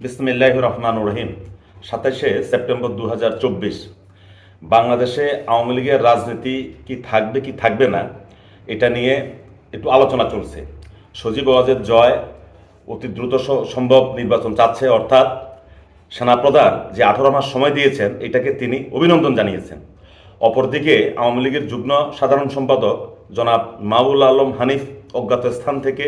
বিসমিল্লাহ রহমান রহিম। সাতাশে সেপ্টেম্বর দু হাজার চব্বিশ। বাংলাদেশে আওয়ামী লীগের রাজনীতি কি থাকবে কি থাকবে না, এটা নিয়ে একটু আলোচনা চলছে। সজীব ওয়াজের জয় অতি দ্রুত সম্ভব নির্বাচন চাচ্ছে, অর্থাৎ সেনাপ্রধান যে আঠারো মাস সময় দিয়েছেন, এটাকে তিনি অভিনন্দন জানিয়েছেন। অপরদিকে আওয়ামী লীগের যুগ্ম সাধারণ সম্পাদক জনাব মাউল আলম হানিফ অজ্ঞাত স্থান থেকে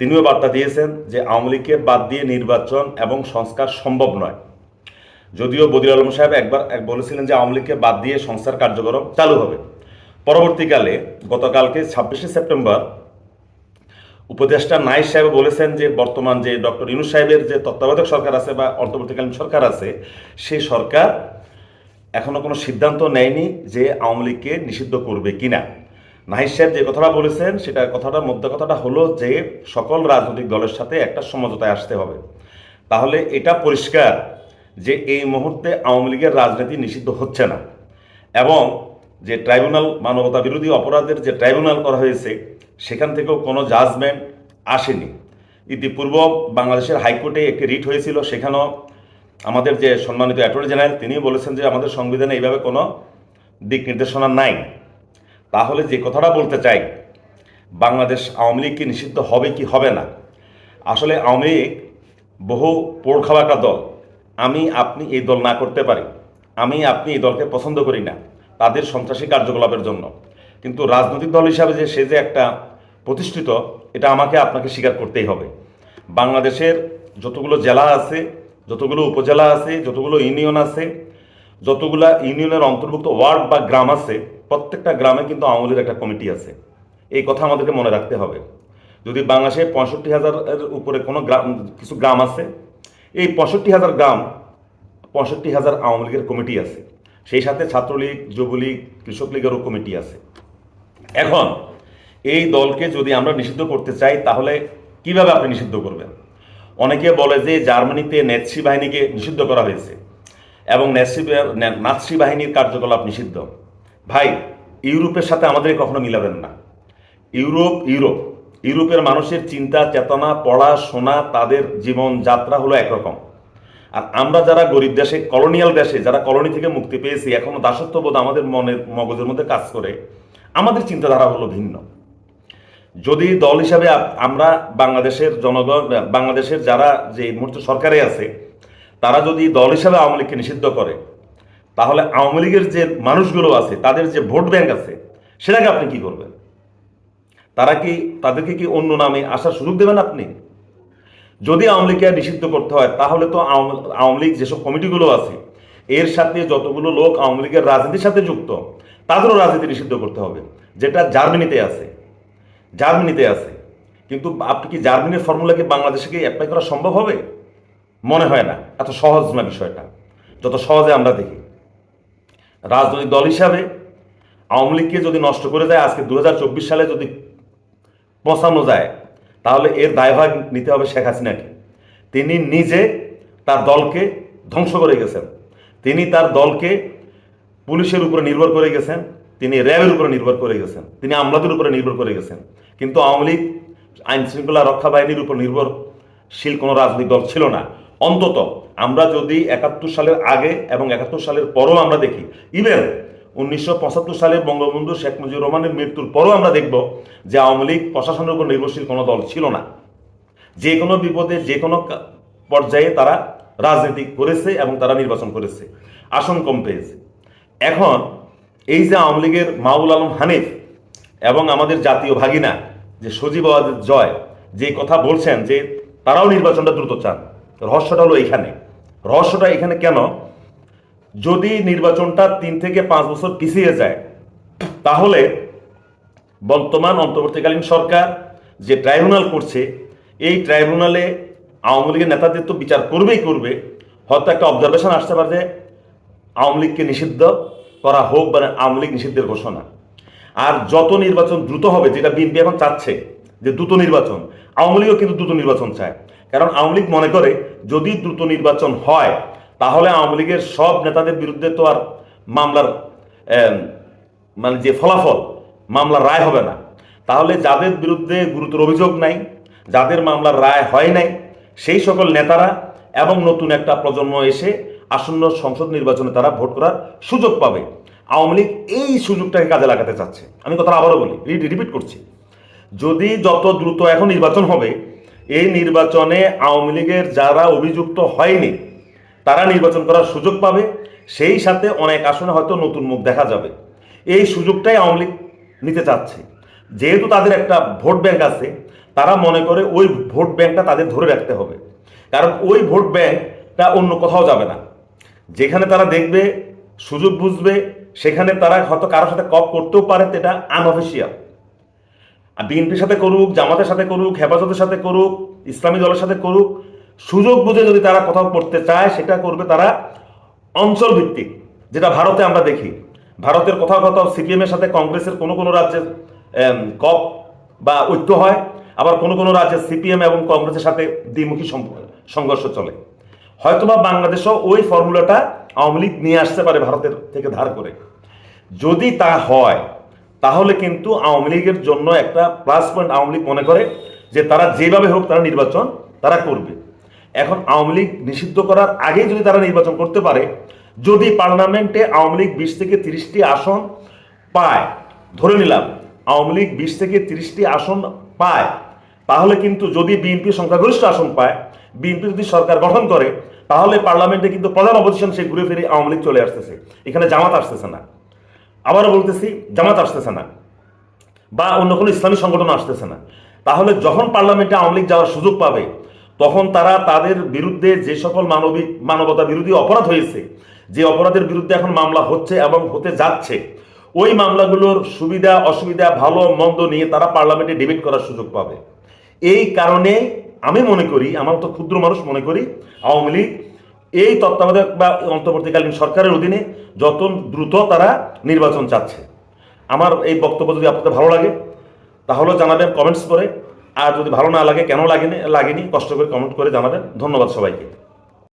তিনিও বার্তা দিয়েছেন যে আওয়ামী লীগকে বাদ দিয়ে নির্বাচন এবং সংস্কার সম্ভব নয়। যদিও বদির আলম সাহেব একবার এক বলেছিলেন যে আওয়ামী লীগকে বাদ দিয়ে সংস্কার কার্যক্রম চালু হবে। পরবর্তীকালে গতকালকে ছাব্বিশে সেপ্টেম্বর উপদেষ্টা নাইস সাহেব বলেছেন যে বর্তমান যে ডক্টর ইনু সাহেবের যে তত্ত্বাবধায়ক সরকার আছে বা অন্তর্বর্তীকালীন সরকার আছে, সেই সরকার এখনও কোনো সিদ্ধান্ত নেয়নি যে আওয়ামী লীগকে নিষিদ্ধ করবে কিনা। নাহিদ সাহেব যে কথাটা বলেছেন, সেটা কথাটা, মধ্যে কথাটা হলো যে সকল রাজনৈতিক দলের সাথে একটা সমঝোতায় আসতে হবে। তাহলে এটা পরিষ্কার যে এই মুহূর্তে আওয়ামী লীগের রাজনীতি নিষিদ্ধ হচ্ছে না। এবং যে ট্রাইব্যুনাল মানবতা বিরোধী অপরাধের যে ট্রাইব্যুনাল করা হয়েছে, সেখান থেকেও কোনো জাজমেন্ট আসেনি। ইতিপূর্ব বাংলাদেশের হাইকোর্টে একটি রিট হয়েছিল, সেখানেও আমাদের যে সম্মানিত অ্যাটর্নি জেনারেল, তিনিও বলেছেন যে আমাদের সংবিধানে এইভাবে কোনো দিক নির্দেশনা নাই। তাহলে যে কথাটা বলতে চাই, বাংলাদেশ আওয়ামী লীগ কি নিষিদ্ধ হবে কি হবে না? আসলে আওয়ামী লীগ বহু পোড় খাওয়া একটা দল। আমি, আপনি এই দল না করতে পারি। আমি, আপনি এই দলকে পছন্দ করি না, তাদের সন্ত্রাসী কার্যকলাপের জন্য। কিন্তু রাজনৈতিক দল হিসাবে যে সে যে একটা প্রতিষ্ঠিত, এটা আমাকে আপনাকে স্বীকার করতেই হবে। বাংলাদেশের যতগুলো জেলা আছে, যতগুলো উপজেলা আছে, যতগুলো ইউনিয়ন আছে, যতগুলো ইউনিয়নের অন্তর্ভুক্ত ওয়ার্ড বা গ্রাম আছে প্রত্যেকটা গ্রামে কিন্তু আওয়ামী লীগের একটা কমিটি আছে। এই কথা আমাদেরকে মনে রাখতে হবে। যদি বাংলাদেশে পঁয়ষট্টি হাজারের উপরে কোনো গ্রাম, কিছু গ্রাম আছে, এই পঁয়ষট্টি হাজার গ্রাম, পঁয়ষট্টি হাজার আওয়ামী লীগের কমিটি আছে। সেই সাথে ছাত্রলীগ, যুবলীগ, কৃষক লীগেরও কমিটি আছে। এখন, এই দলকে যদি আমরা নিষিদ্ধ করতে চাই, তাহলে কীভাবে আপনি নিষিদ্ধ করবেন? অনেকে বলে যে জার্মানিতে নেৎসি বাহিনীকে নিষিদ্ধ করা হয়েছে এবং নেৎসি নে- নাৎসি বাহিনীর কার্যকলাপ নিষিদ্ধ। ভাই ইউরোপের সাথে আমাদের কখনো মিলাবেন না। Europe Europe. ইউরোপের মানুষের চিন্তা, চেতনা পড়াশোনা তাদের জীবন যাত্রা হলো একরকম। আর আমরা যারা গরিব দেশে, কলোনিয়াল দেশে, যারা কলোনি থেকে মুক্তি পেয়েছি, এখনও দাসত্ববোধ আমাদের মনের মগজের মধ্যে কাজ করে, আমাদের চিন্তাধারা হলো ভিন্ন। যদি দল হিসাবে আমরা বাংলাদেশের জনগণ, বাংলাদেশের যারা যে মুহূর্তে সরকারে আছে, তারা যদি দল হিসাবে আওয়ামী লীগকে নিষিদ্ধ করে তাহলে আওয়ামী লীগের যে মানুষগুলো আছে, তাদের যে ভোট ব্যাংক আছে, সেটাকে আপনি কি করবেন? তারা কি, তাদেরকে কি অন্য নামে আসার সুযোগ দেবেন আপনি? যদি আওয়ামী লীগকে নিষিদ্ধ করতে হয়, তাহলে তো আওয়াম- লীগ যেসব কমিটিগুলো আছে, এর সাথে যতগুলো লোক আওয়ামী লীগের রাজনীতির সাথে যুক্ত, তাদেরও রাজনীতি নিষিদ্ধ করতে হবে। যেটা জার্মানিতে আছে জার্মানিতে আছে। কিন্তু আপনি কি জার্মানির ফর্মুলাকে বাংলাদেশে কি অ্যাপ্লাই করা সম্ভব হবে? মনে হয় না। এত সহজ না বিষয়টা। যত সহজে আমরা দেখি। রাজনৈতিক দল হিসাবে আওয়ামী লীগকে যদি নষ্ট করে দেয়, আজকে দু হাজার চব্বিশ সালে যদি পৌঁছানো যায়, তাহলে এর দায়ভার নিতে হবে শেখ হাসিনাকে। তিনি নিজে তার দলকে ধ্বংস করে গেছেন। তিনি তার দলকে পুলিশের উপরে নির্ভর করে গেছেন, তিনি র্যাবের উপরে নির্ভর করে গেছেন, তিনি আমলাদের উপরে নির্ভর করে গেছেন। কিন্তু আওয়ামী লীগ আইন শৃঙ্খলা রক্ষা বাহিনীর উপর নির্ভরশীল কোনো রাজনৈতিক দল ছিল না। অন্তত আমরা যদি একাত্তর সালের আগে এবং একাত্তর সালের পরও আমরা দেখি ইভেন উনিশশো পঁচাত্তর সালে বঙ্গবন্ধু শেখ মুজিবুর রহমানের মৃত্যুর পরও আমরা দেখব যে আওয়ামী লীগ প্রশাসনের উপর নির্ভরশীল কোনো দল ছিল না। যে কোনো বিপদে, যে কোনো পর্যায়ে তারা রাজনীতি করেছে এবং তারা নির্বাচন করেছে। আসন কম পেয়েছে। এখন এই যে আওয়ামী লীগের মাউল আলম হানিফ এবং আমাদের জাতীয় ভাগিনা যে সজীব জয়, যে কথা বলছেন যে তারাও নির্বাচনটা দ্রুত চান। রহস্যটা হলো এইখানে। রহস্যটা এখানে কেন? যদি নির্বাচনটা তিন থেকে পাঁচ বছর পিছিয়ে যায়, তাহলে বর্তমান অন্তর্বর্তীকালীন সরকার যে ট্রাইব্যুনাল করছে, এই ট্রাইব্যুনালে আওয়ামী লীগের নেতাদের তো বিচার করবেই করবে। হয়তো একটা অবজারভেশন আসতে পারে যে আওয়ামী লীগকে নিষিদ্ধ করা হোক বা আওয়ামী লীগ নিষিদ্ধের ঘোষণা। আর যত নির্বাচন দ্রুত হবে, যেটা বিএনপি এখন চাচ্ছে, যে দ্রুত নির্বাচন, আওয়ামী লীগও কিন্তু দ্রুত নির্বাচন চায়। কারণ আওয়ামী লীগ মনে করে, যদি দ্রুত নির্বাচন হয়, তাহলে আওয়ামী লীগের সব নেতাদের বিরুদ্ধে তো আর মামলার মানে যে ফলাফল, মামলার রায় হবে না। তাহলে যাদের বিরুদ্ধে গুরুতর অভিযোগ নাই, যাদের মামলার রায় হয় নাই, সেই সকল নেতারা এবং নতুন একটা প্রজন্ম এসে আসন্ন সংসদ নির্বাচনে তারা ভোট করার সুযোগ পাবে। আওয়ামী লীগ এই সুযোগটাকে কাজে লাগাতে চাচ্ছে। আমি কথা আবারও বলি রিপিট করছি। যদি যত দ্রুত এখন নির্বাচন হবে এই নির্বাচনে আওয়ামী লীগের যারা অভিযুক্ত হয়নি, তারা নির্বাচন করার সুযোগ পাবে। সেই সাথে অনেক আসনে হয়তো নতুন মুখ দেখা যাবে। এই সুযোগটাই আওয়ামী লীগ নিতে চাচ্ছে। যেহেতু তাদের একটা ভোট ব্যাংক আছে, তারা মনে করে ওই ভোট ব্যাংকটা তাদের ধরে রাখতে হবে। কারণ ওই ভোট ব্যাংকটা অন্য কোথাও যাবে না। যেখানে তারা দেখবে, সুযোগ বুঝবে, সেখানে তারা হয়তো কারোর সাথে কপ করতেও পারে এটা আনঅফিসিয়াল বিএনপির সাথে করুক, জামাতের সাথে করুক, হেফাজতের সাথে করুক, ইসলামী দলের সাথে করুক, সুযোগ বুঝে যদি তারা কোথাও করতে চায়, সেটা করবে তারা অঞ্চল ভিত্তিক যেটা ভারতে আমরা দেখি। ভারতের কোথাও কোথাও সিপিএম এর সাথে কংগ্রেসের কোনো কোনো রাজ্যে কপ বা ঐক্য হয়, আবার কোনো কোনো রাজ্যে সিপিএম এবং কংগ্রেসের সাথে দ্বিমুখী সংঘর্ষ চলে। হয়তোবা বাংলাদেশও ওই ফর্মুলাটা আওয়ামী লীগ নিয়ে আসতে পারে ভারতের থেকে ধার করে। যদি তা হয় তাহলে কিন্তু আওয়ামী লীগের জন্য একটা প্লাস পয়েন্ট আওয়ামী লীগ মনে করে যে তারা যেভাবে হোক তারা নির্বাচন তারা করবে। এখন আওয়ামী লীগ নিষিদ্ধ করার আগে যদি তারা নির্বাচন করতে পারে, যদি পার্লামেন্টে আওয়ামী লীগ বিশ থেকে তিরিশটি আসন পায়, ধরে নিলাম আওয়ামী লীগ বিশ থেকে তিরিশটি আসন পায়, তাহলে কিন্তু যদি বিএনপি সংখ্যাগরিষ্ঠ আসন পায়, বিএনপি যদি সরকার গঠন করে, তাহলে পার্লামেন্টে কিন্তু প্রধান অপোজিশন সে ঘুরে ফিরে আওয়ামী লীগ চলে আসতেছে। এখানে জামাত আসতেছে না। আবারও বলতেছি, জামাত আসতেছে না বা অন্য কোনো ইসলামী সংগঠন আসতেছে না। তাহলে যখন পার্লামেন্টে আওয়ামী লীগ যাওয়ার সুযোগ পাবে, তখন তারা তাদের বিরুদ্ধে যে সকল মানবিক মানবতা বিরোধী অপরাধ হয়েছে, যে অপরাধের বিরুদ্ধে এখন মামলা হচ্ছে এবং হতে যাচ্ছে, ওই মামলাগুলোর সুবিধা, অসুবিধা, ভালো, মন্দ নিয়ে তারা পার্লামেন্টে ডিবেট করার সুযোগ পাবে। এই কারণে আমি মনে করি, আমার তো ক্ষুদ্র মানুষ মনে করি, আওয়ামী লীগ এই তত্ত্বাবধায়ক বা অন্তর্বর্তীকালীন সরকারের অধীনে যত দ্রুত তারা নির্বাচন চাচ্ছে। আমার এই বক্তব্য যদি আপনাদের ভালো লাগে তাহলে জানাবেন কমেন্টস করে। আর যদি ভালো না লাগে, কেন লাগেনি লাগেনি, কষ্ট করে কমেন্ট করে জানাবেন। ধন্যবাদ সবাইকে।